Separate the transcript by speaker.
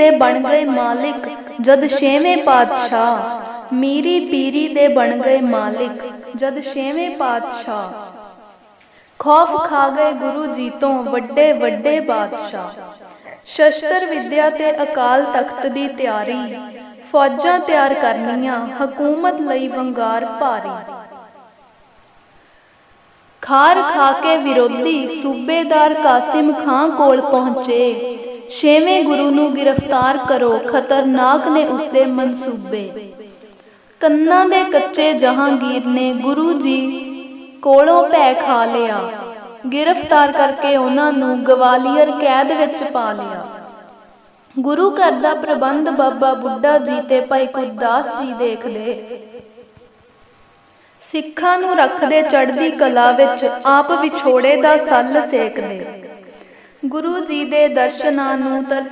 Speaker 1: ਦੇ ਬਣ ਗਏ ਮਾਲਿਕ, ਜਦ ਛੇਵੇਂ ਪਾਤਸ਼ਾਹ। ਮੀਰੀ ਪੀਰੀ ਦੇ ਬਣ ਗਏ ਮਾਲਿਕ, ਜਦ ਛੇਵੇਂ ਪਾਤਸ਼ਾਹ। ਖੌਫ ਖਾ ਗਏ ਗੁਰੂ ਜੀ ਤੋਂ ਵੱਡੇ ਵੱਡੇ ਬਾਦਸ਼ਾਹ। ਸ਼ਸਤਰ ਵਿਦਿਆ ਤੇ ਅਕਾਲ ਤਖਤ ਦੀ ਤਿਆਰੀ, ਫੌਜਾਂ ਤਿਆਰ ਕਰਨੀਆਂ, ਹਕੂਮਤ ਲਈ ਵੰਗਾਰ ਭਾਰੀ। ਖਾਰ ਖਾ ਕੇ ਵਿਰੋਧੀ ਸੂਬੇਦਾਰ ਕਾਸਿਮ ਖਾਂ ਕੋਲ ਪਹੁੰਚੇ। ਛੇਵੇਂ ਗੁਰੂ ਨੂੰ ਗ੍ਰਿਫਤਾਰ ਕਰੋ, ਖਤਰਨਾਕ ਨੇ ਉਸਦੇ ਮਨਸੂਬੇ। ਕੰਨਾਂ ਦੇ ਕੱਚੇ ਜਹਾਂਗੀਰ ਨੇ ਗੁਰੂ ਜੀ ਕੋਲੋਂ ਭੈ ਖਾ ਲਿਆ। ਗ੍ਰਿਫਤਾਰ ਕਰਕੇ ਉਹਨਾਂ ਨੂੰ ਗਵਾਲੀਅਰ ਕੈਦ ਵਿੱਚ ਪਾ ਲਿਆ। ਗੁਰੂ ਘਰ ਦਾ ਪ੍ਰਬੰਧ ਬਾਬਾ ਬੁੱਢਾ ਜੀ ਤੇ ਭਾਈ ਗੁਰਦਾਸ ਜੀ ਦੇਖਦੇ। ਸਿੱਖਾਂ ਨੂੰ ਰੱਖਦੇ ਚੜ੍ਹਦੀ ਕਲਾ ਵਿੱਚ ਆਪ ਵਿਛੋੜੇ ਦਾ ਸੱਲ ਸੇਕਦੇ। ਗੁਰੂ ਜੀ ਦੇ ਦਰਸ਼ਨਾਂ ਨੂੰ ਤਰਸ